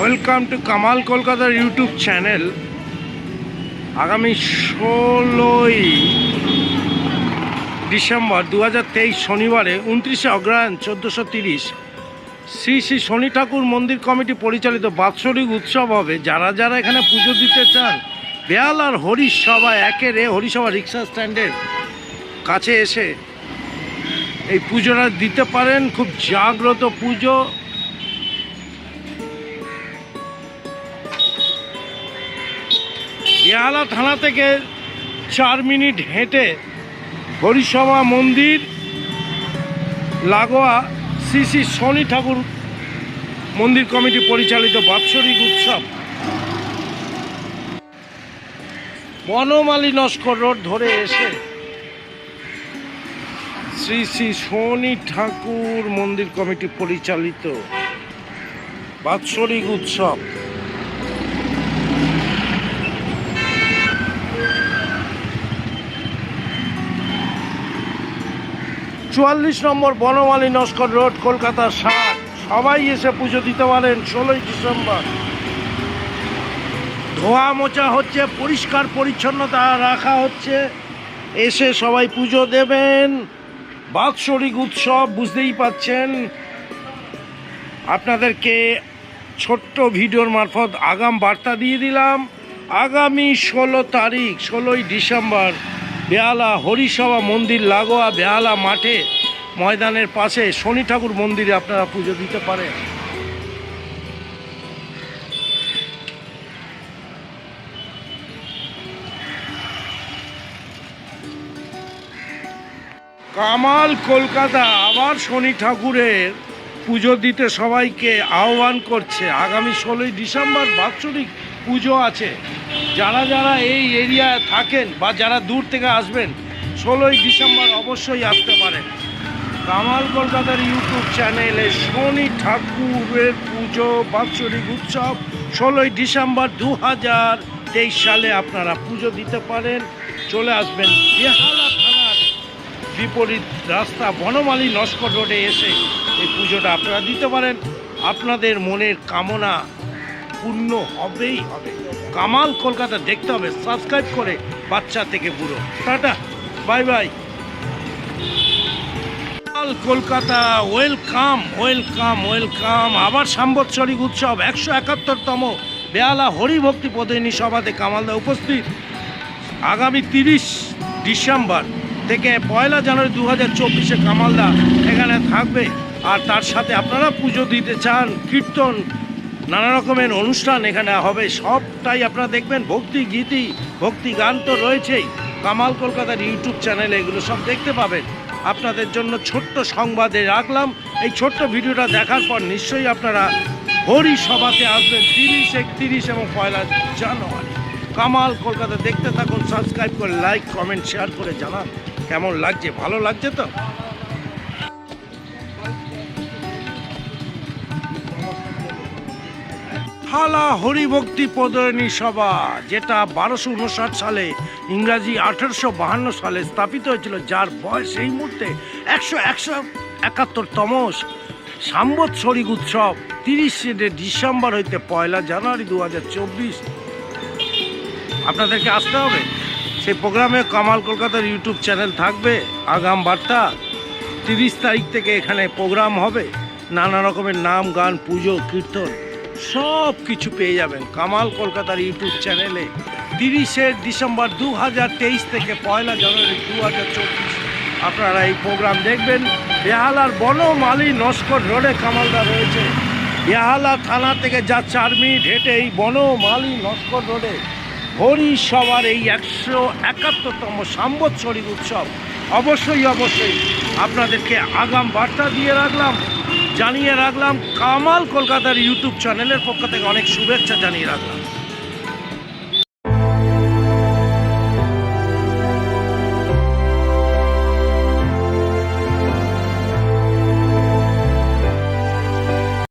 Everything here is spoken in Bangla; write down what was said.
ওয়েলকাম টু কামাল কলকাতার ইউটিউব চ্যানেল আগামী ষোলোই ডিসেম্বর দু হাজার তেইশ শনিবারে উনত্রিশে অগ্রহায়ণ চোদ্দোশো তিরিশ শ্রী শ্রী শনি ঠাকুর মন্দির কমিটি পরিচালিত বাৎসরিক উৎসব হবে। যারা যারা এখানে পুজো দিতে চান বেয়াল আর হরিসভা একে রে হরিসভা রিক্সা স্ট্যান্ডের কাছে এসে এই পুজোটা দিতে পারেন। খুব জাগ্রত পুজো। বেহালা থানা থেকে চার মিনিট হেঁটে হরিসভা মন্দির, লাগোয়া শ্রী শ্রী শনি ঠাকুর মন্দির কমিটি পরিচালিত বাৎসরিক উৎসব। বনমালী নস্কর রোড ধরে এসে শ্রী শ্রী শনি ঠাকুর মন্দির কমিটি পরিচালিত বাৎসরিক উৎসব। চুয়াল্লিশ নম্বর বনমালী নস্কর রোড কলকাতা ষাট সবাই এসে পুজো দিতে পারেন ষোলোই ডিসেম্বর। ধোয়া মোচা হচ্ছে, পরিষ্কার পরিচ্ছন্নতা রাখা হচ্ছে। এসে সবাই পুজো দেবেন। বাৎসরিক উৎসব, বুঝতেই পাচ্ছেন। আপনাদেরকে ছোট্ট ভিডিওর মারফত আগাম বার্তা দিয়ে দিলাম। আগামী ষোলো তারিখ, ষোলোই ডিসেম্বর। বেহালা হরিসভা মন্দির লাগোয়া বেহালা মাঠে ময়দানের পাশে শনি ঠাকুর মন্দিরে আপনারা পুজো দিতে পারেন। কামাল কলকাতা আবার শনি ঠাকুরের পুজো দিতে সবাইকে আহ্বান করছে। আগামী ষোলোই ডিসেম্বর বাৎসরিক পুজো আছে। যারা যারা এই এরিয়ায় থাকেন বা যারা দূর থেকে আসবেন, ষোলোই ডিসেম্বর অবশ্যই আসতে পারেন। কামাল কলকাতার ইউটিউব চ্যানেলে শনি ঠাকুরের পুজো, বাৎসরিক উৎসব, ষোলোই ডিসেম্বর দু হাজার তেইশ সালে আপনারা পুজো দিতে পারেন। চলে আসবেন বেহালা থানার বিপরীত রাস্তা বনমালী নস্কর রোডে এসে এই পুজোটা আপনারা দিতে পারেন। আপনাদের মনের কামনা পূর্ণ হবেই। হবে কামাল কলকাতা দেখতে হবে, সাবস্ক্রাইব করে বাচ্চা থেকে বুড়ো। Tata, bye bye. Kolkata welcome welcome welcome আবার সাম্বৎসরিক উৎসব, একশো একাত্তরতম বেয়ালা হরিভক্তি পদিনী সভাতে কামালদা উপস্থিত। আগামী তিরিশ ডিসেম্বর থেকে পয়লা জানুয়ারি দু হাজার চব্বিশে কামালদা এখানে থাকবে। আর তার সাথে আপনারা পুজো দিতে চান, কীর্তন নানা রকমের অনুষ্ঠান এখানে হবে, সবটাই আপনারা দেখবেন। ভক্তি, গীতি, ভক্তি গান তো রয়েছেই। কামাল কলকাতার ইউটিউব চ্যানেলে এগুলো সব দেখতে পাবেন। আপনাদের জন্য ছোট্ট সংবাদে রাখলাম। এই ছোট্ট ভিডিওটা দেখার পর নিশ্চয়ই আপনারা হরি সভাতে আসবেন, তিরিশ একত্রিশ এবং পয়লা জানুয়ারি। কামাল কলকাতা দেখতে থাকুন, সাবস্ক্রাইব করে, লাইক, কমেন্ট, শেয়ার করে জানান। কেমন লাগছে? ভালো লাগছে তো? হালা হরিভক্তি প্রদয়নী সভা, যেটা বারোশো উনষাট সালে ইংরাজি আঠারোশো বাহান্ন সালে স্থাপিত হয়েছিল, যার বয়স এই মুহূর্তে একশো একশো একাত্তরতম সাম্বৎসরিক উৎসব, তিরিশে ডিসেম্বর হইতে পয়লা জানুয়ারি দু হাজার চব্বিশ। আপনাদেরকে আসতে হবে? সেই প্রোগ্রামে কামাল কলকাতার ইউটিউব চ্যানেল থাকবে, আগাম বার্তা। তিরিশ তারিখ থেকে এখানে প্রোগ্রাম হবে, নানা রকমের নাম, গান, পুজো, কীর্তন। সব কিছু পেয়ে যাবেন কামাল কলকাতার ইউটিউব চ্যানেলে। তিরিশে ডিসেম্বর দু হাজার তেইশ থেকে পয়লা জানুয়ারি দু হাজার চব্বিশ। আপনারা এই প্রোগ্রাম দেখবেন। বেহালার বনমালী নস্কর রোডে কামালদা রয়েছে। বেহালা থানা থেকে যা চার মিনিট হেঁটে এই বনমালী নস্কর রোডে। হরি সবার এই একশো একাত্তরতম সাম্বৎসরিক উৎসব। অবশ্যই অবশ্যই আপনাদেরকে আগাম বার্তা দিয়ে রাখলাম। জানিয়ে রাখলাম কামাল কলকাতার ইউটিউব চ্যানেলের পক্ষ থেকে অনেক শুভেচ্ছা জানিয়ে রাখলাম।